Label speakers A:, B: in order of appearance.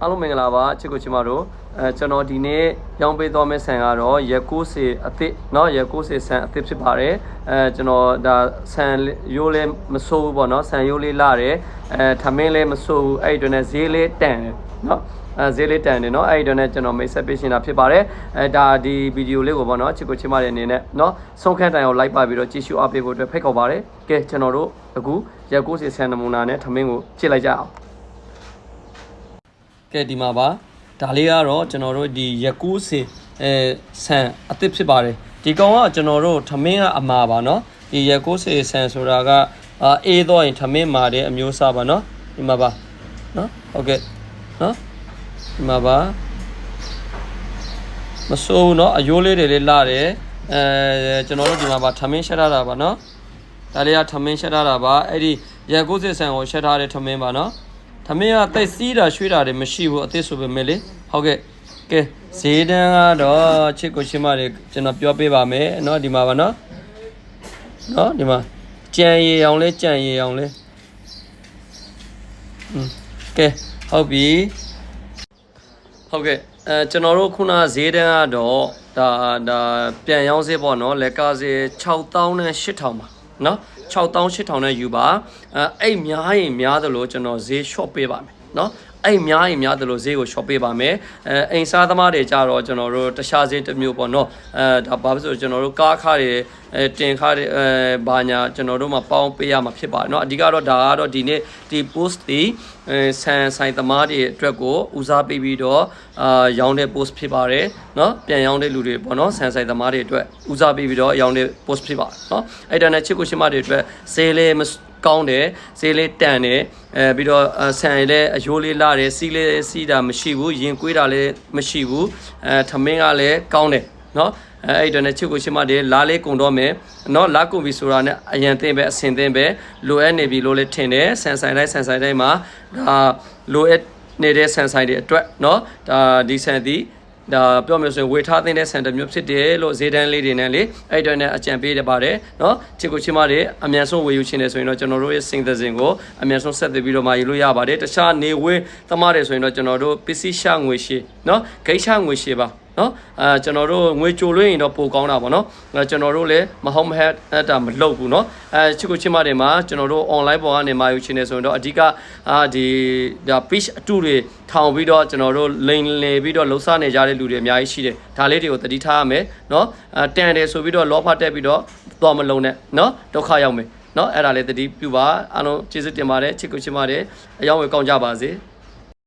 A: အားလုံးမင်္ဂလာပါချစ်ကိုချစ်မတို့အဲကျွန်တော်ဒီနေ့ရောင်းပေးသွားမယ့်ဆန်ကတော့ရက်90အသစ်เนาะရက်90ဆန်အသစ်ဖြစ်ပါတယ်အဲကျွန်တော်ဒါဆန်ရိုးလေးမဆိုးဘူးပေါ့เนาะဆန်ရိုးလေးလာတယ်အဲထမင်းလေးမဆိုးဘူးအဲ့ဒီတော့ねဈေးလေးတန်တယ်เนาะအဲဈေးလေးတန်တယ်เนาะအဲ့ဒီတော့ねကျွန်တော်မိတ်ဆက်ပေးရှင်းတာဖြစ်ပါတယ်အဲဒါဒီဗီဒီယိုလေးကိုပေါ့เนาะချစ်ကိုချစ်မတဲ့အနေနဲ့เนาะဆုံးခန်းတိုင်အောင်လိုက်ပါပြီးတော့ကြည့်ရှုအားပေးဖို့အတွက်ဖိတ်ခေါ်ပါတယ်ကဲကျွန်တော်တို့အခုရက်90ဆန်နမူနာနဲ့ထမင်းကိုကြည့်လိုက်ကြအောင် ကဲဒီမှာပါဒါလေးကတော့ကျွန်တော်တို့ဒီရက်90အဲဆန်အသစ်ဖြစ်ပါတယ်ဒီကောင်ကကျွန်တော်တို့ထမင်းကအမာပါเนาะဒီရက်90ဆန်ဆိုတာကအာအေးတော့ရင်ထမင်းမာတဲ့အမျိုးအစားပါเนาะဒီမှာပါเนาะဟုတ်ကဲ့เนาะဒီမှာပါမစိုးဘူးเนาะအယိုးလေးတွေလေးလာတယ်အဲကျွန်တော်တို့ဒီမှာပါထမင်းရှက်ထားတာပါเนาะဒါလေးကထမင်းရှက်ထားတာပါအဲ့ဒီရက်90ဆန်ကိုရှက်ထားတဲ့ထမင်းပါเนาะ ထမင်းကတိတ်စီးတာရွှေ့တာတွေမရှိဘူးအသစ်ဆိုပေမဲ့လေဟုတ်ကဲ့ကဲဈေးတန်းကတော့ချစ်ကိုရှင်းမတွေကျွန်တော်ပြောပေးပါမယ်เนาะဒီမှာပါเนาะเนาะဒီမှာကြံရီအောင်လဲကြံရီအောင်လဲอืมကဲဟုတ်ပြီဟုတ်ကဲ့အဲကျွန်တော်တို့ခုနဈေးတန်းကတော့ဒါဒါပြန်ရောင်းဈေးပေါ့เนาะလက်ကားဈေး6000နဲ့8000ပါ နော်6000 8000နဲ့ယူပါအဲ့များရင်များသလိုကျွန်တော်ဈေး short ပေးပါမယ်နော် นาะအဲ့များရင်များသလိုဈေးကို short ပေးပါမယ်အဲအိမ်စားသမားတွေကြတော့ကျွန်တော်တို့တခြားဈေးတစ်မျိုးပေါ့เนาะအဲဒါဘာဖြစ်လို့ကျွန်တော်တို့ကားခါတွေအဲတင်ခါတွေအဲဘာညာကျွန်တော်တို့မှာပေါင်းပေးရမှာဖြစ်ပါတယ်เนาะအဓိကတော့ဒါကတော့ဒီနေ့ဒီ post ဒီအဲဆန်ဆိုင်သမားတွေအတွက်ကိုဦးစားပေးပြီးတော့အာရောင်းတဲ့ post ဖြစ်ပါတယ်เนาะပြန်ရောင်းတဲ့လူတွေပေါ့เนาะဆန်ဆိုင်သမားတွေအတွက်ဦးစားပေးပြီးတော့ရောင်းတဲ့ post ဖြစ်ပါတယ်เนาะအဲ့ဒါနဲ့ချစ်ကိုရှင်မတွေအတွက်ဈေးလေးမ ကောင်းတယ်ဈေးလေးတန်တယ်အဲပြီးတော့ဆန်ရည်လည်းအယိုးလေးလာတယ်စီးလေးစီးတာမရှိဘူးရင်ကွေးတာလည်းမရှိဘူးအဲထမင်းကလည်းကောင်းတယ်နော်အဲ့တော့ ਨੇ ချစ်ကိုရှင်းမတယ်လာလေးကုံတော့မယ်နော်လာကုံပြီဆိုတာနဲ့အရင်သင်ပဲအစင်သင်ပဲလိုအပ်နေပြီလို့လည်းထင်တယ်ဆန်ဆိုင်တိုင်းဆန်ဆိုင်တိုင်းမှာဒါလိုအပ်နေတဲ့ဆန်ဆိုင်တွေအတွက်နော်ဒါဒီဆန်သည် ဒါပြောမယ်ဆိုရင်ဝေထားသင့်တဲ့စံတမျိုးဖြစ်တယ်လို့ဈေးတန်းလေးတွေနဲ့လေအဲ့တော့နဲ့အကြံပေးရပါတယ်နော်ချစ်ကိုချစ်မတွေအမြန်ဆုံးဝေယူခြင်းတယ်ဆိုရင်တော့ကျွန်တော်တို့ရဲ့စိန်သစင်ကိုအမြန်ဆုံးဆက်သွယ်ပြီးတော့မာယူလို့ရပါတယ်တခြားနေဝေးသမားတွေဆိုရင်တော့ကျွန်တော်တို့ပစ္စည်းရှာငွေရှိနော်ဂိတ်ရှာငွေရှိပါ နော်အဲကျွန်တော်တို့ငွေကြိုလွှင့်ရင်တော့ပိုကောင်းတာပေါ့နော်အဲကျွန်တော်တို့လည်းမဟုတ်မဟက်အဲ့ဒါမလုပ်ဘူးနော်အဲချစ်ကိုချစ်မတွေမှာကျွန်တော်တို့ online ပေါ်ကနေမှာယူချင်နေဆိုရင်တော့အဓိကအာဒီဒါ page အတူတွေထောင်ပြီးတော့ကျွန်တော်တို့လိန်လေပြီးတော့လှုပ်ရှားနေကြတဲ့လူတွေအများကြီးရှိတယ်ဒါလေးတွေကိုသတိထားရမယ်နော်အဲတန်တယ်ဆိုပြီးတော့လောဖတက်ပြီးတော့သွားမလုံးနဲ့နော်ဒုက္ခရောက်မယ်နော်အဲ့ဒါလေးသတိပြုပါအားလုံးကျေးဇူးတင်ပါတယ်ချစ်ကိုချစ်မတွေအယောင်းဝေကောင်းကြပါစေ